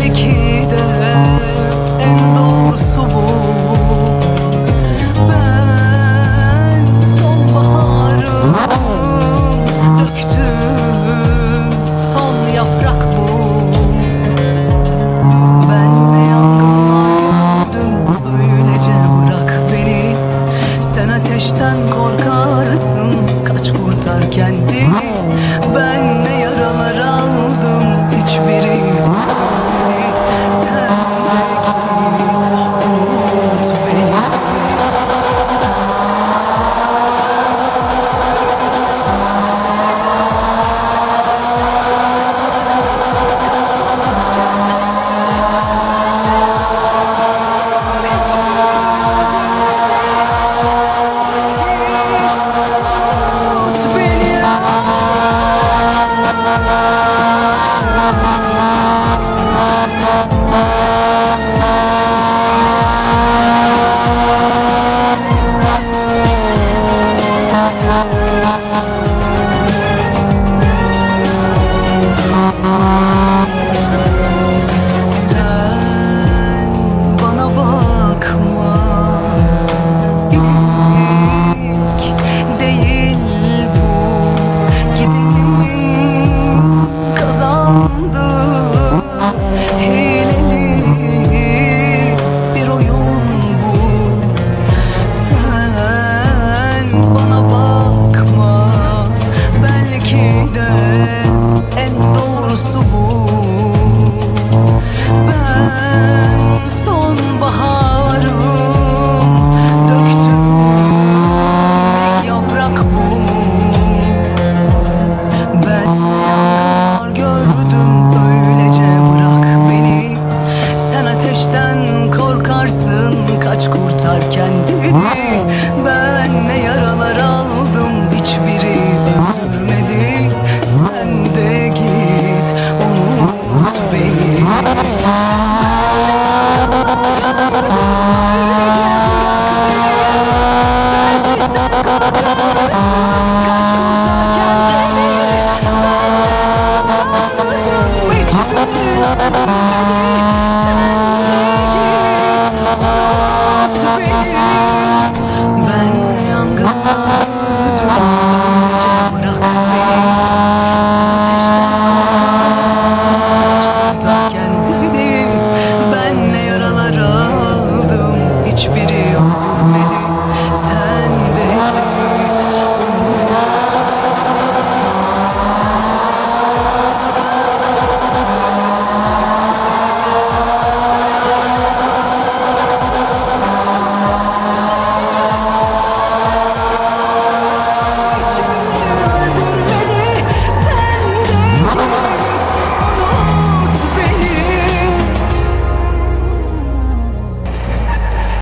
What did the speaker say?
belki de en doğru Kaç kurtar kendini. Ben ne yaralar aldım Hiçbiri öldürmedi Sen de git Unut beni. Kaç kurtar kendini. Ben öldüm hiçbiri